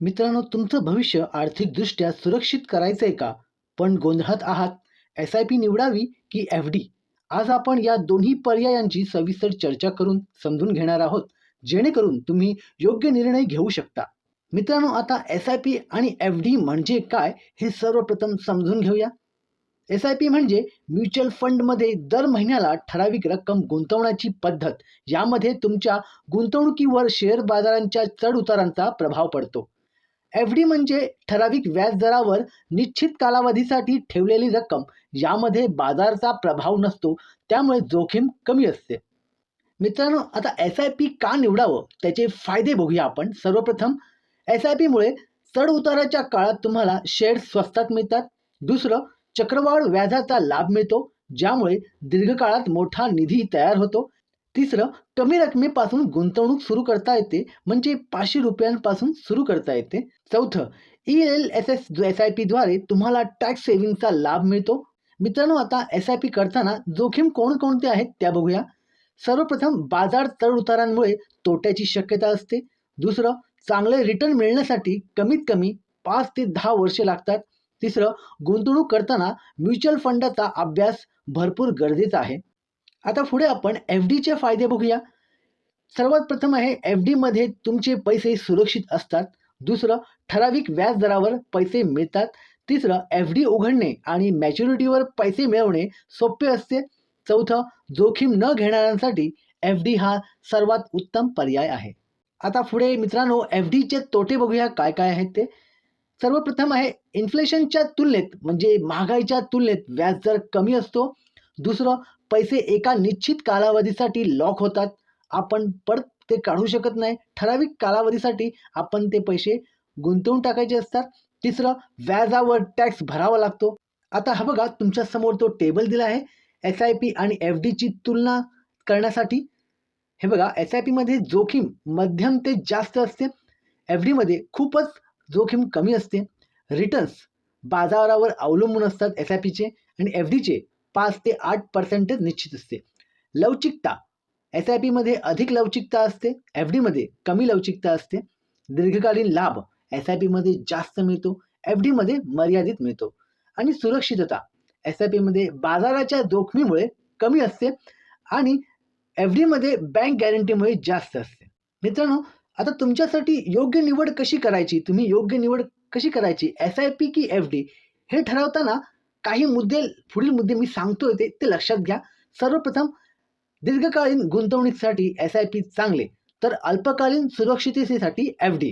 मित्रांनो तुमचं भविष्य आर्थिकदृष्ट्या सुरक्षित करायचं आहे का? पण गोंधळात आहात. एस आय पी निवडावी की एफ डी आज आपण या दोन्ही पर्यायांची सविस्तर चर्चा करून समजून घेणार आहोत. जेणेकरून तुम्ही योग्य निर्णय घेऊ शकता. मित्रांनो आता एस आय पी आणि एफ डी म्हणजे काय हे सर्वप्रथम समजून घेऊया. एस आय पी म्हणजे म्युच्युअल फंडमध्ये दर महिन्याला ठराविक रक्कम गुंतवण्याची पद्धत. यामध्ये तुमच्या गुंतवणुकीवर शेअर बाजारांच्या चढउतारांचा प्रभाव पडतो. एफ डी म्हणजे ठराविक व्याजदरावर निश्चित कालावधीसाठी ठेवलेली रक्कम यामध्ये बाजारचा प्रभाव नसतो त्यामुळे जोखीम कमी असते. मित्रांनो आता एस आय पी का निवडावं त्याचे फायदे बघूया आपण. सर्वप्रथम एस आय पीमुळे चढ उताराच्या काळात तुम्हाला शेअर्स स्वस्तात मिळतात. दुसरं चक्रवाढ व्याजाचा लाभ मिळतो ज्यामुळे दीर्घकाळात मोठा निधी तयार होतो. तिसरं कमी रकमेपासून गुंतवणूक सुरू करता येते म्हणजे पाचशे रुपयांपासून सुरू करता येते. चौथं E L S S S I पीद्वारे तुम्हाला टॅक्स सेव्हिंगचा लाभ मिळतो. मित्रांनो आता एस आय पी करताना जोखीम कोणकोणते आहेत त्या बघूया. सर्वप्रथम बाजार चढउतारांमुळे तोट्याची शक्यता असते. दुसरं चांगले रिटर्न मिळण्यासाठी कमीत कमी पाच ते दहा वर्षे लागतात. तिसरं गुंतवणूक करताना म्युच्युअल फंडाचा अभ्यास भरपूर गरजेचा आहे. आता पुढे आपण एफ डीचे फायदे बघूया. सर्वात प्रथम आहे एफ डीमध्ये तुमचे पैसे सुरक्षित असतात. दुसरं ठराविक व्याजदरावर पैसे मिळतात. तिसरं एफ डी उघडणे आणि मॅच्युरिटीवर पैसे मिळवणे सोपे असते. चौथं जोखीम न घेणाऱ्यांसाठी एफ डी हा सर्वात उत्तम पर्याय आहे. आता पुढे मित्रांनो एफ डीचे तोटे बघूया काय काय आहेत ते. सर्वप्रथम आहे इन्फ्लेशनच्या तुलनेत म्हणजे महागाईच्या तुलनेत व्याजदर कमी असतो. दुसरं पैसे एका निश्चित कालावधीसाठी लॉक होतात. आपण परत ते काढू शकत नाही. ठराविक कालावधीसाठी आपण ते पैसे गुंतवून टाकायचे असतात. तिसरं व्याजावर टॅक्स भरावा लागतो. आता हा बघा तुमच्यासमोर तो टेबल दिला आहे. एस आय पी आणि एफ डीची तुलना करण्यासाठी. हे बघा एस आय पीमध्ये जोखीम मध्यम ते जास्त असते. एफ डीमध्ये खूपच जोखीम कमी असते. रिटर्न्स बाजारावर अवलंबून असतात एस आय पीचे आणि एफ डीचे पाच ते आठ पर्सेंटेज निश्चित असते. लवचिकता. एस आय पीमध्ये अधिक लवचिकता असते एफ डीमध्ये कमी लवचिकता असते. दीर्घकालीन लाभ एस आय पीमध्ये जास्त मिळतो एफ डीमध्ये मर्यादित मिळतो. आणि सुरक्षितता. एस आय पीमध्ये बाजाराच्या जोखमीमुळे कमी असते आणि एफ डीमध्ये बँक गॅरंटीमुळे जास्त असते. मित्रांनो आता तुमच्यासाठी योग्य निवड कशी करायची? तुम्ही योग्य निवड कशी करायची? एस आय पी की एफ डी हे ठरवताना काही मुद्दे पुढील मुद्दे मी सांगतोय ते ते लक्षात घ्या. सर्वप्रथम दीर्घकालीन गुंतवणुकीसाठी एस आय पी चांगले तर अल्पकालीन सुरक्षिततेसाठी एफ डी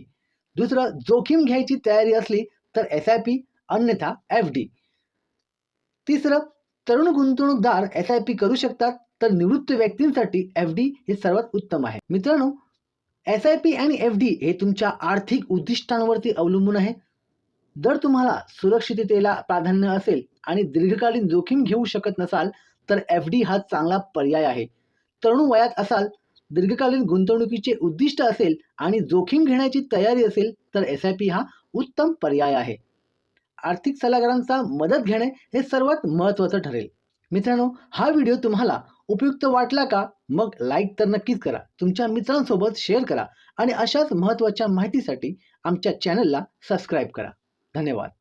दुसरं जोखीम घ्यायची तयारी असली तर एस आय पी अन्यथा एफ डी तिसरं तरुण गुंतवणूकदार एस आय पी करू शकतात तर निवृत्त व्यक्तींसाठी एफ डी हे सर्वात उत्तम आहे. मित्रांनो एस आय पी आणि एफ डी हे तुमच्या आर्थिक उद्दिष्टांवरती अवलंबून आहे. जर तुम्हाला सुरक्षिततेला प्राधान्य असेल आणि दीर्घकालीन जोखीम घेऊ शकत नसाल तर एफ डी हा चांगला पर्याय आहे. तरुण वयात असाल दीर्घकालीन गुंतवणुकीचे उद्दिष्ट असेल आणि जोखीम घेण्याची तयारी असेल तर एस आय पी हा उत्तम पर्याय आहे. आर्थिक सल्लागारांचा मदत घेणे हे सर्वात महत्त्वाचं ठरेल. मित्रांनो हा व्हिडिओ तुम्हाला उपयुक्त वाटला का? मग लाईक तर नक्कीच करा. तुमच्या मित्रांसोबत शेअर करा आणि अशाच महत्त्वाच्या माहितीसाठी आमच्या चॅनलला सबस्क्राईब करा. धन्यवाद.